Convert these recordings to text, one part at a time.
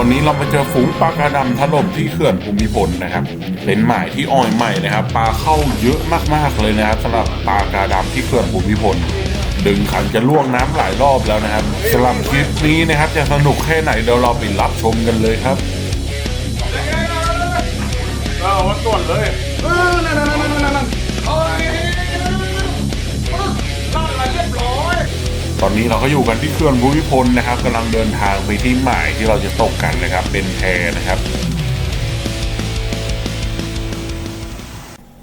วันนี้เรามาเจอฝูงปลากระดำถล่มที่เขื่อนภูมิพลนะครับ เป็นหมายที่อ่อยใหม่นะครับ ปลาเข้าเยอะมากๆเลยนะครับสำหรับปลากระดำที่เขื่อนภูมิพล ดึงขันจะล่วงน้ำหลายรอบแล้วนะครับสำหรับคลิปนี้นะครับจะสนุกแค่ไหนเดี๋ยวเราไปรับชมกันเลยครับเอาวัดก่อนเลยเออนั่นนั่นนั่นนั่นนั่นโอ้ยนั่ ตอนนี้เราก็อยู่กันที่เขื่อนภูมิพลนะครับกำลังเดินทางไปที่หมายที่เราจะตกกันนะครับ เป็นแพนะครับ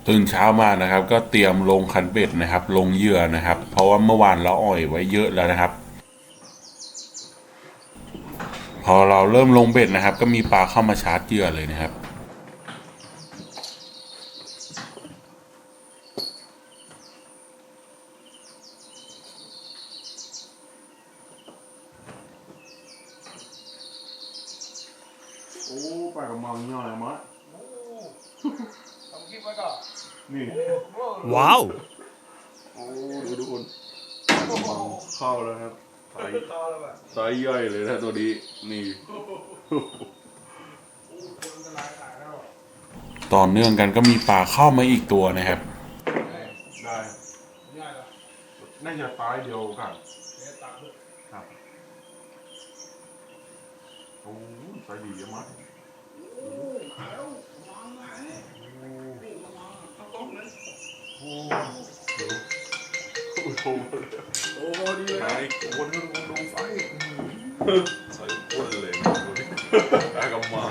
ตื่นเช้ามานะครับ ก็เตรียมลงคันเบ็ดนะครับ ลงเหยื่อนะครับ เพราะว่าเมื่อวานเราอ่อยไว้เยอะแล้วนะครับ พอเราเริ่มลงเบ็ดนะครับ ก็มีปลาเข้ามาชาร์จเหยื่อเลยนะครับ ปลากระมังเนาะอะไรมะทำคลิปไว้ก่อนนี่ว้าวโอ้ดูทุกคนเข้าแล้วครับไซส์ต่อแล้วแบบไซส์ย่อยเลยนะตัวนี้นี่ต่อเนื่องกันก็มีปลาเข้ามาอีกตัวนะครับ ได้ง่ายเหรอน่าจะตายเดียวกัน เดี๋ยวตัดด้วย ครับโอ้ไซส์ดีเยอะมาก ขายแล้ววางไว้นี่มาวางเอาต้มเลย โอ้เดี๋ยว โอ้โหโอ้ดีเลยไซส์คนนึงคนดูไซส์ไซส์อ้วนเลยดูดิปลากระมัง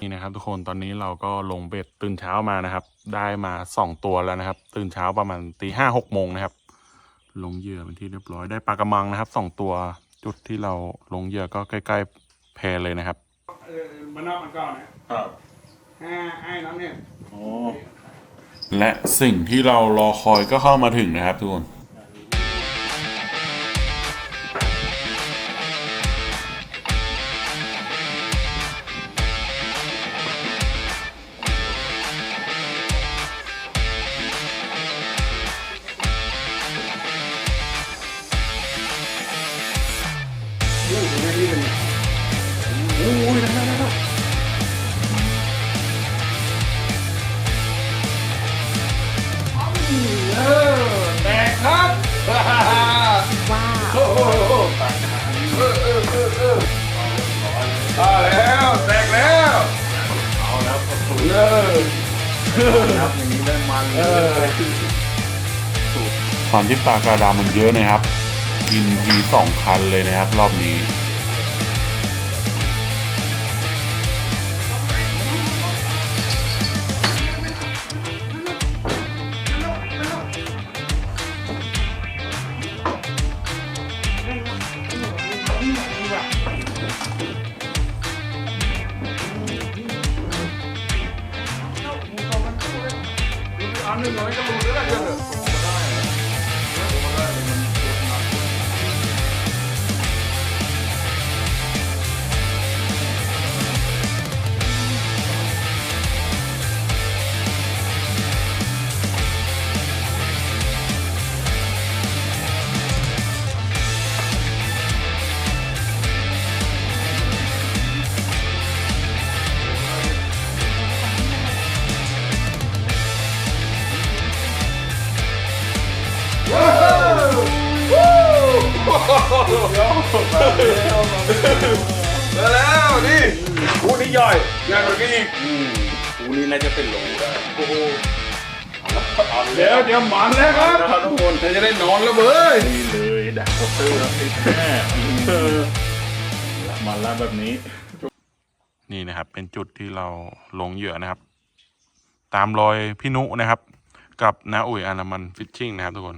นี่นะครับทุกคนตอนนี้เราก็ลงเบ็ดตื่นเช้ามานะครับ ได้มาสองตัวแล้วนะครับ ตื่นเช้าประมาณตีห้าหกโมงนะครับ ลงเหยื่อเป็นที่เรียบร้อยได้ปลากระมังนะครับสองตัวจุดที่เราลงเหยื่อก็ใกล้ ๆแพเลยนะครับมันนอกมันก่อนนะครับห้าไอ้น้ำเนี่ยและสิ่งที่เรารอคอยก็เข้ามาถึงนะครับทุกคน อ้ตรงนี้นี่เป็นโอ้ยนั่นนั่นนั่นเออแตกครับว้าวโอ้โหแตกเออเออเออเออเอาแล้วแตกแล้วเอาแล้วประตูเออนับอย่างนี้ได้มันเออความที่ปลากระดามันเยอะนะครับกินทีสองคันเลยนะครับ รอบนี้ อันหนึ่ นี่น่าจะเป็นโลได้โอ้โหเดี๋ยวเดี๋ยวหมันแล้วครับนะครับทุกคนเธอจะได้นอนแล้วเว้ยนี่เลยดักโคเตอร์แล้วติดแน่มาแล้วแบบนี้ นี่นะครับ เป็นจุดที่เราลงเหยื่อนะครับ ตามรอยพี่นุนะครับ กับนาอุ๋ยอานามันฟิชชิ่งนะครับทุกคน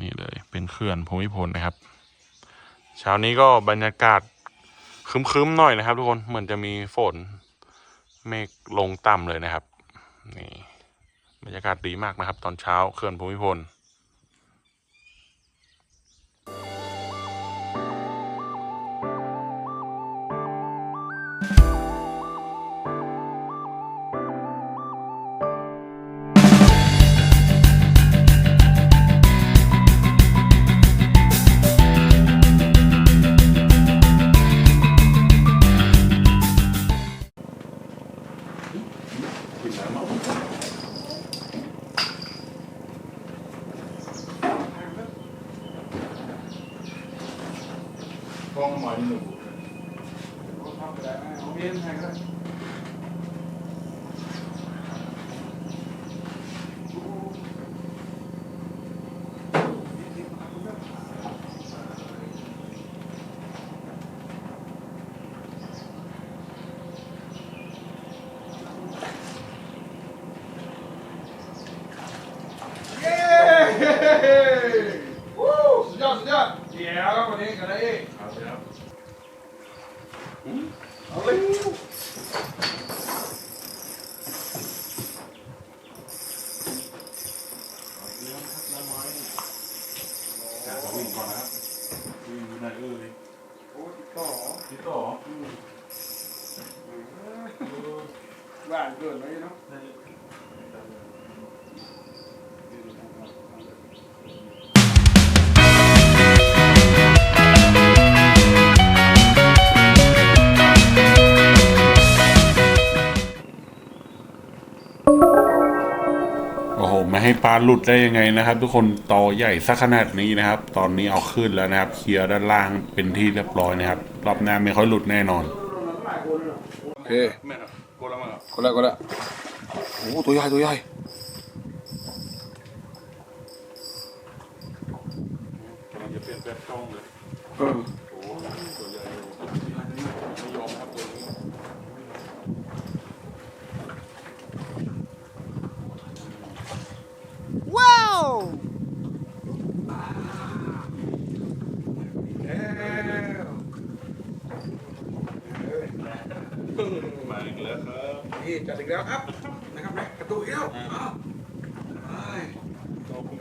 นี่เลย เป็นเขื่อนภูมิพลนะครับ เช้านี้ก็บรรยากาศครึ้มๆหน่อยนะครับ ทุกคนเหมือนจะมีฝน เมฆลงต่ำเลยนะครับ นี่บรรยากาศดีมากนะครับ ตอนเช้าเขื่อนภูมิพล หลาหลุดได้ยังไงนะครับ ทุกคนตอใหญ่สักขนาดนี้นะครับ ตอนนี้เอาขึ้นแล้วนะครับ เคลียร์ด้านล่างเป็นที่เรียบร้อยนะครับ รอบหน้าไม่ค่อยหลุดแน่นอน โอเคแม่ครับกดแล้วมั้งครับก็แล้วก็แล้วโอ้ตัวใหญ่ตัวใหญ่จะเปลี่ยนแป๊บกล้องเลย เออ โอ้โหตัวใหญ่อยู่ไม่ยอมครับตัวนี้ แล้ว มาอีกแล้วครับ นี่จัดอีกแล้วครับนะครับนะกระตุกอีกแล้วอ้าว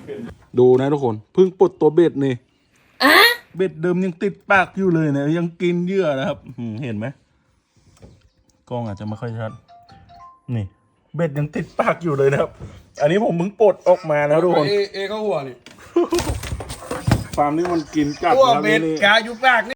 ไป ดู นะทุกคนเพิ่งปลดตัวเบ็ดนี่เบ็ดเดิมยังติดปากอยู่เลยนะยังกินเหยื่อนะครับอืมเห็นไหมกล้องอาจจะไม่ค่อยชัดนี่เบ็ดยังติดปากอยู่เลยนะครับ อันนี้ผมเพิ่งปลดออกมาแล้วทุกคน เอเอเข้าหัวนี่ฟาร์มนี้มันกินกัดหัวนะครับเบ็ดนี่กาอยู่ปากนี่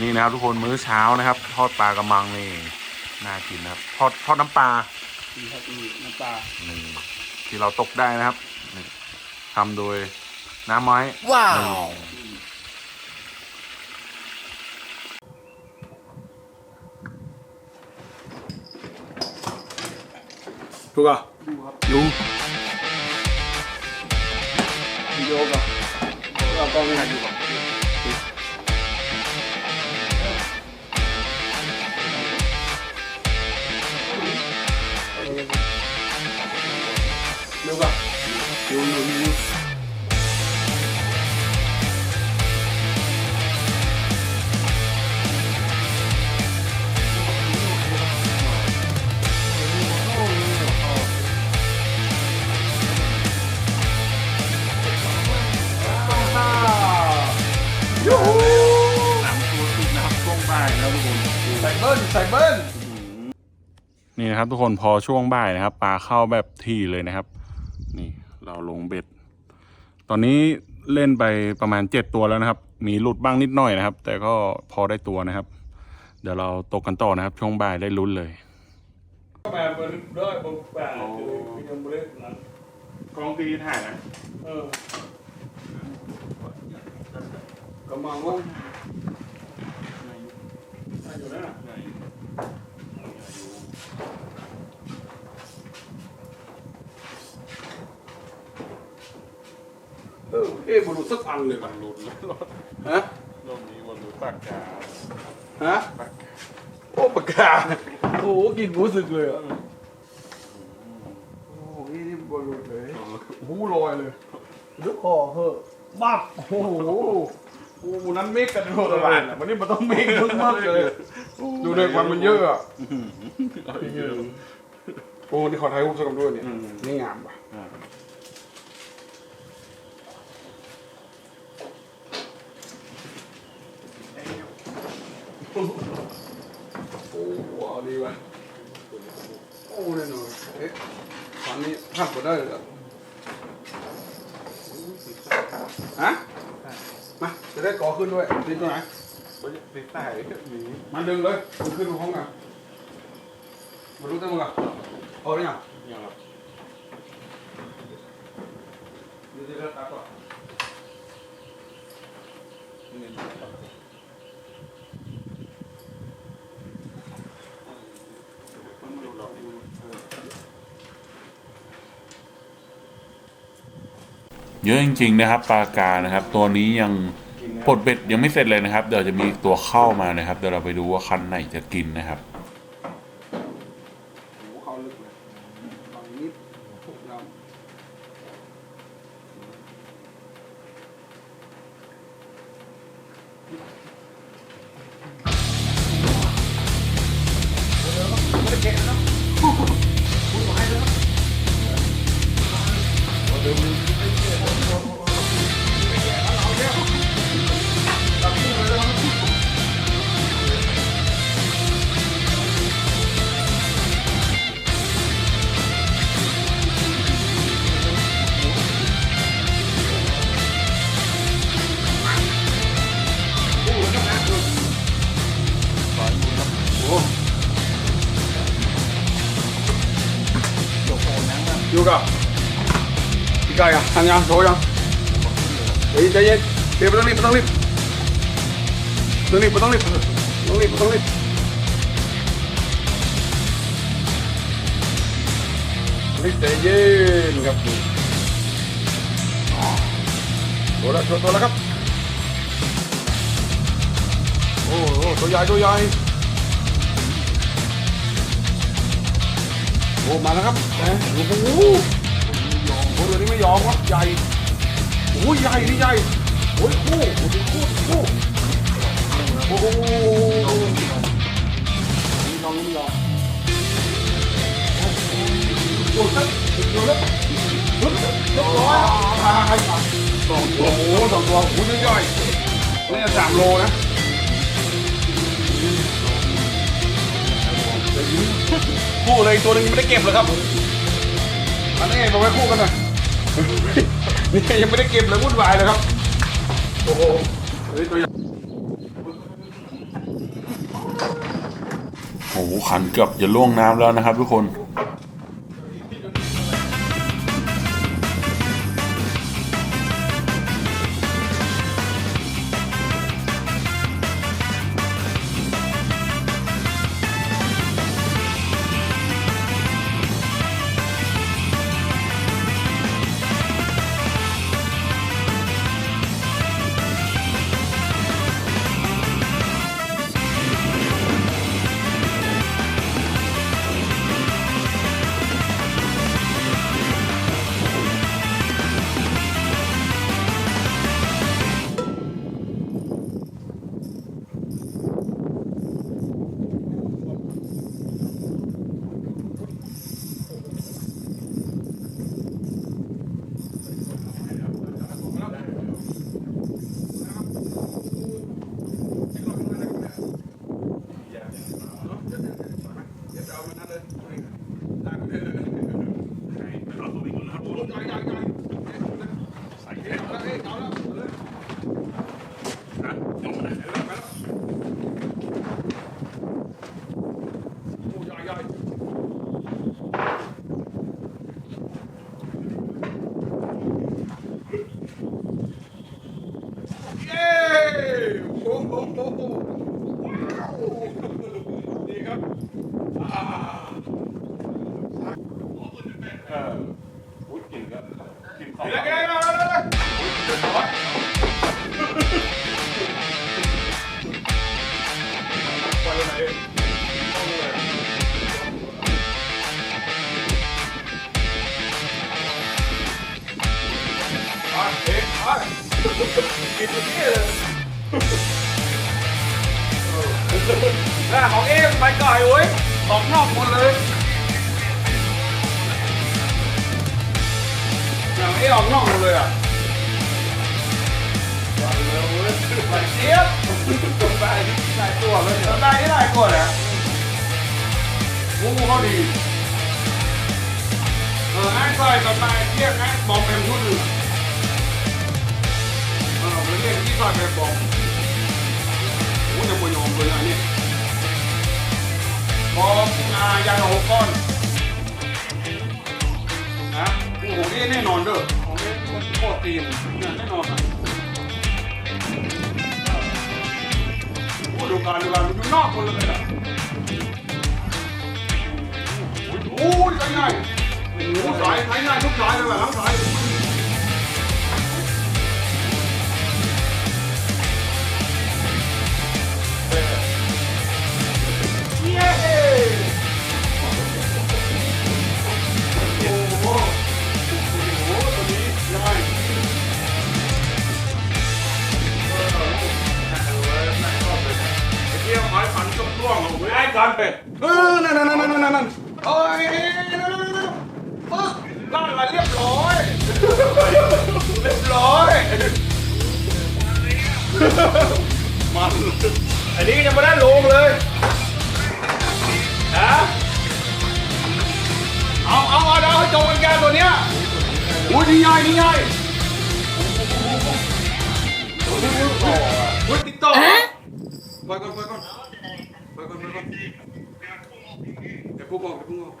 นี่นะครับทุกคนมื้อเช้านะครับ ทอดปลากระมังนี่น่ากินนะครับทอดทอดน้ำปลานี่ครับนี่น้ำปลานี่ที่เราตกได้นะครับนี่ทำโดยน้ำไม้ว้านี่ถูกอะดูวิดีโอก่อนเรากล้องไม่ถ่ายอยู่ก่อ ดูอยู่ดูอยู่น้ำตัวติดนะครับช่วงบ่ายนะทุกคนใส่เบิ้ลใส่เบิ้ลนี่นะครับทุกคนพอช่วงบ่ายนะครับปลาเข้าแบบที่เลยนะครับ นี่ เราลงเบ็ด ตอนนี้เล่นไปประมาณเจ็ดตัวแล้วนะครับ มีหลุดบ้างนิดหน่อยนะครับ แต่ก็พอได้ตัวนะครับ เดี๋ยวเราตกกันต่อนะครับ ช่วงบ่ายได้ลุ้นเลยแบบมันได้ผมแปะยังไม่ได้นั้นกล้องตีถ่ายนะเออกำลังว่าอยู่นะ เออเอ๊ะบรูสักอันเลยว่ะลุ้นแล้วฮะรอบนี้วันรู้ปากกาฮะโอ้ปากกาโอ้โหกินรู้สึกเลยอะโอ้โหนี่บรูเลยหูลอยเลยลึกคอเหอะบับโอ้โหโอ้โหนั้นเมกกันโดนบานอะวันนี้มันต้องเมกมากๆเลย ดูเลยควันมันเยอะอะโอ้นี่ขอถ่ายรูปสักกันด้วยเนี่ยนี่งามป่ะโอ้ว้าวดีว่ะโอ้แน่นอนเอ๊ะตอนนี้ พลาดก็ได้เลยเหรอฮะมาจะได้ก่อขึ้นด้วยดีตัวไหนติดใต้หนีมันดึงเลยดึงขึ้นห้องอะมาดูเต็มมึงอะเอาหรือยังอย่างแบบดูที่เลือกตาก่อนนี่ เยอะจริงๆนะครับปลากานะครับ ตัวนี้ยังปลดเบ็ดยังไม่เสร็จเลยนะครับ เดี๋ยวจะมีตัวเข้ามานะครับ เดี๋ยวเราไปดูว่าคันไหนจะกินนะครับหูเข้าลึกเลยฝั่งนี้ถูกน้ำไม่ได้เกะนะพูดมาให้เลยน ยังโชว์ยังเฮ้ยใจเย็นเดี๋ยวไม่ต้องรีบไม่ต้องรีบไม่ต้องรีบไม่ต้องรีบไม่ต้องรีบไม่ต้องรีบรีบใจเย็นครับตัวละตัวละครับโอ้โหตัวใหญ่ตัวใหญ่โอ้มาแล้วครับโอ้โห โอ้ตัวนี้ไม่ยอมครับใหญ่โอ้ยใหญ่นี่ใหญ่โอ้ยคู่โอ้ยคู่คู่โอ้โหนี่น้องไม่ยอมโอ้โหโอ้โหโอ้โหเรียบร้อยสองตัวโอ้โหสองตัวโอ้โหใหญ่ๆนี่สามโลนะคู่เลยตัวหนึงไม่ได้เก็บเลยครับอันนี้มาไว้คู่กันหน่อย นี่ยังไม่ได้เก็บเลยวุ่นวายเลยครับ โอ้โหเฮ้ยตัวใหญ่โอ้โหขันเกือบจะล่วงน้ำแล้วนะครับทุกคนกินายาหกก้อนนะกูของนี่แน่นอนเด้อของนี่นโคตรตีนเนี่ยแน่นอนอะโอ้ดูการดูการมันอยู่นอกหมดเลยอะโอ้ยใหญ่ๆโอ้สายสายง่ายทุกสายเลยแบบทั้งสาย จบล่วงเลยไอ้กันเป็ดเออนั่นนั่นนั่นนั่นนั่นโอ้ยนั่นนั่นนั่นปึ๊กนั่นละเรียบร้อย เรียบร้อย มัน อันนี้ยังไม่ได้ลงเลยนะเอาเอาเอาเอาให้จงกันแกตัวเนี้ยอุ้ยนี่ใหญ่นี่ใหญ่อุ้ยติ๊กต๊อกไปก่อนไปก่อน เดี๋ยวพูดก่อนเดี๋ยวพูดก่อน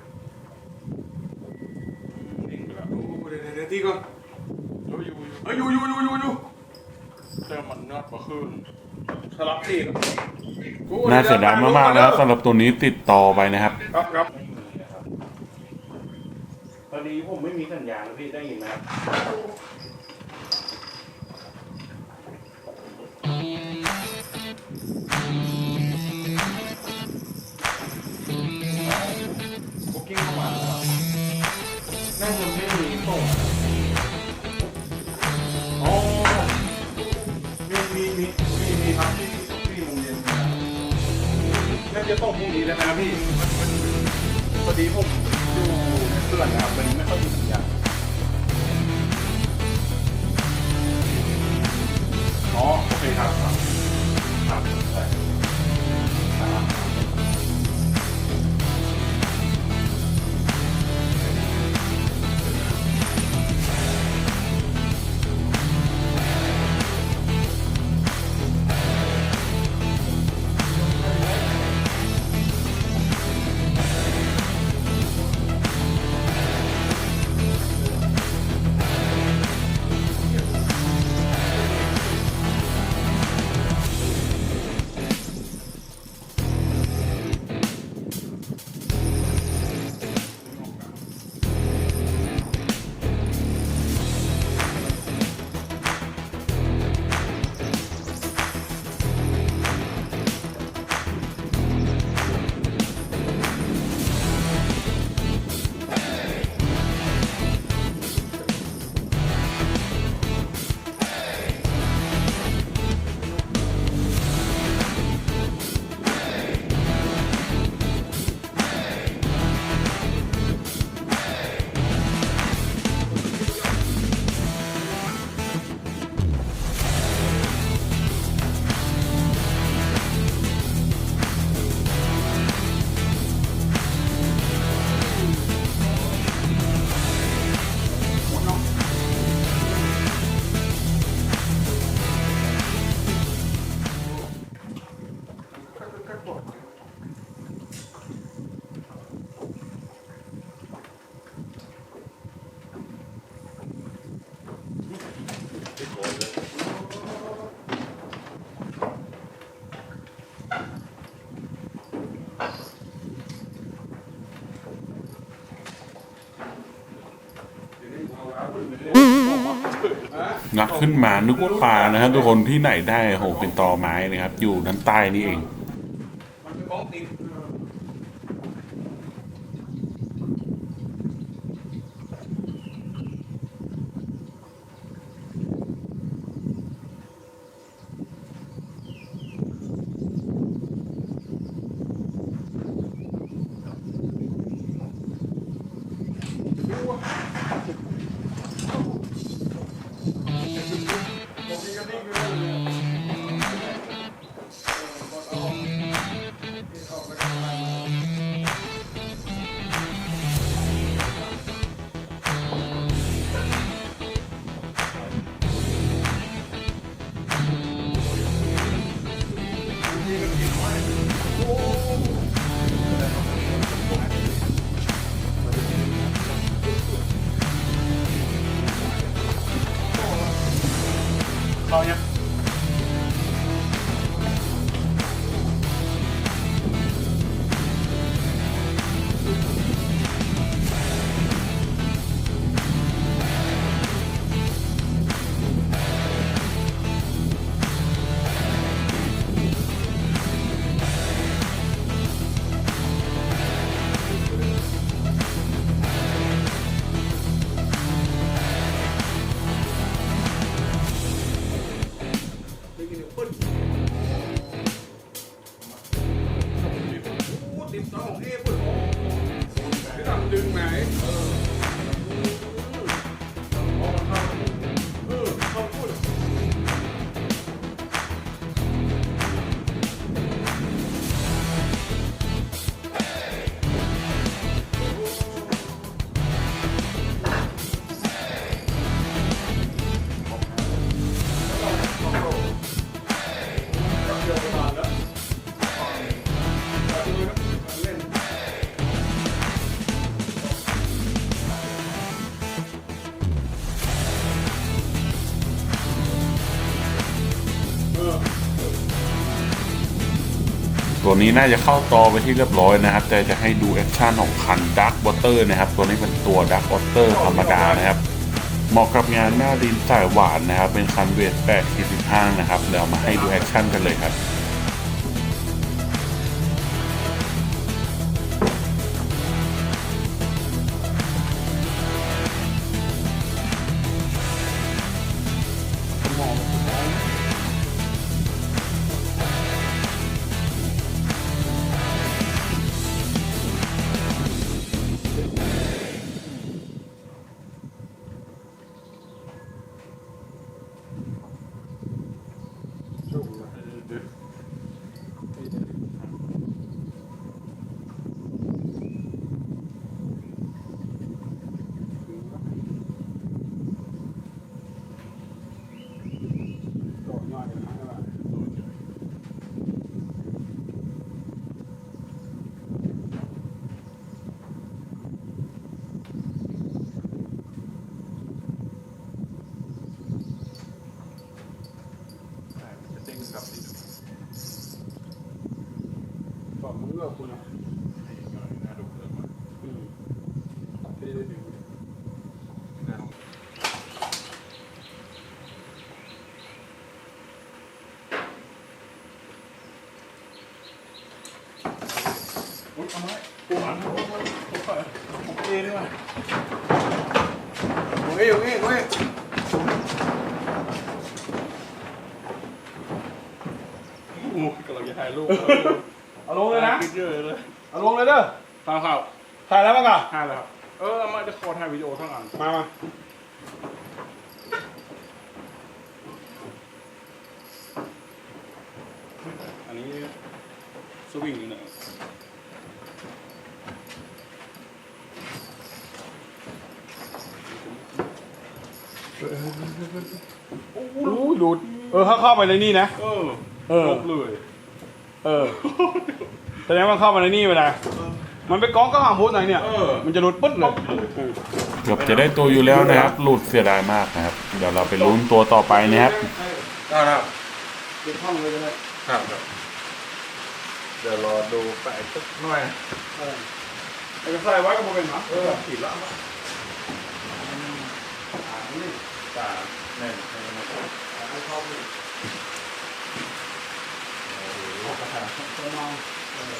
นิ่งไปแล้วโอ้โหเดี๋ยวเดี๋ยวเดี๋ยวตีก่อนอยู่อยู่อยู่เอ้ยอยู่อยู่อยู่อยู่อยู่แต่มันนอดกว่าคืนสลับตีก่อนโอ้น่าเสียดายมากๆนะครับสำหรับตัวนี้ติดต่อไปนะครับ ครับครับตอนนี้ผมไม่มีสัญญาณพี่ได้ยินไหม งัดขึ้นมานึกว่าปลานะครับทุกคนที่ไหนได้โหเป็นตอไม้นะครับ อยู่ด้านใต้นี่เอง ตัวนี้น่าจะเข้าตอไปที่เรียบร้อยนะครับ แต่จะให้ดูแอคชั่นของคันดักวอเตอร์นะครับ ตัวนี้เป็นตัวดักวอเตอร์ธรรมดานะครับ เหมาะกับงานหน้าดินสายหวานนะครับ เป็นคันเวท8 45นะครับ เดี๋ยวมาให้ดูแอคชั่นกันเลยครับ คุณนะอุ้ยเอาไมกูหมันปูหมันหมันผมเอนี่ว่ะโอ้ยโอ้ยโอ้ยโอ้กำลังจะถ่ายรูป ถ่ายแล้วมั้งอะถ่ายแล้วครับ เออเอามาจะขอถ่ายวิดีโอทั้งอันมามาอันนี้สวิงอยู่เนี่ยอู้ดูดเออเข้าเข้าไปในนี่นะ เออเออ ลบเลย เออแสดงว่าเข้ามาในนี่ไปแล้ว มันไปกองก็หามพุทธไหนเนี่ยเออมันจะหลุดปึ๊ดเลยเกือบจะได้ตัวอยู่แล้วนะครับ หลุดเสียดายมากนะครับ เดี๋ยวเราไปลุ้นตัวต่อไปนะครับได้ครับเก็บห้องเลยก็ได้ครับครับ เดี๋ยวรอดูไปสักหน่อยเออไอ้กระใส่ไว้ก็บ่เป็นหมาเออผิดละมั้งอ่านี่จ่าแน่นแน่นให้เข้าไปประมาณเออประมาณเมื่อไหร่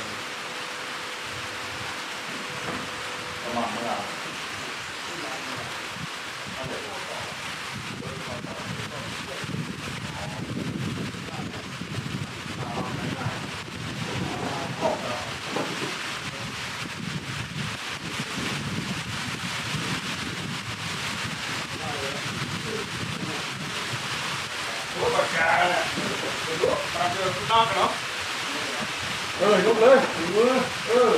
เออยกเลยมือเออ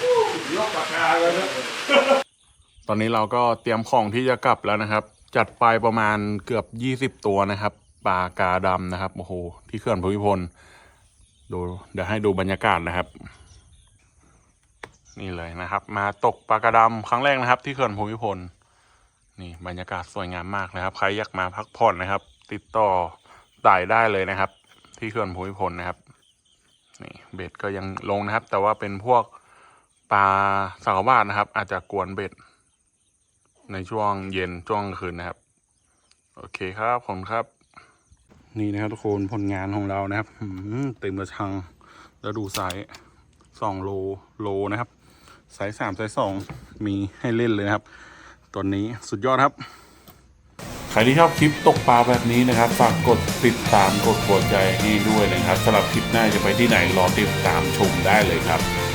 อู้ยกปากกาเลยนะ ตอนนี้เราก็เตรียมของที่จะกลับแล้วนะครับ จัดไปประมาณเกือบยี่สิบตัวนะครับปลากาดำนะครับโอ้โหที่เขื่อนภูมิพลดูเดี๋ยวให้ดูบรรยากาศนะครับ นี่เลยนะครับ มาตกปลากระดำครั้งแรกนะครับ ที่เขื่อนภูมิพลนี่บรรยากาศสวยงามมากนะครับ ใครอยากมาพักผ่อนนะครับ ติดต่อต่ได้เลยนะครับ ที่เขื่อนภูมิพลนะครับนี่เบ็ดก็ยังลงนะครับ แต่ว่าเป็นพวกปลาสากบาทนะครับ อาจจะกวนเบ็ด ในช่วงเย็นช่วงกลางคืนนะครับ โอเคครับขอบคุณครับ นี่นะครับทุกคนผลงานของเรานะครับหืมเต็มกระชังแล้วดูไซส์สองโลโลนะครับไซส์สามไซส์สองมีให้เล่นเลยนะครับตัวนี้สุดยอดครับใครที่ชอบคลิปตกปลาแบบนี้นะครับ ฝากกดติดตามกดหัวใจให้ด้วยนะครับสำหรับคลิปหน้าจะไปที่ไหนรอติดตามชมได้เลยครับ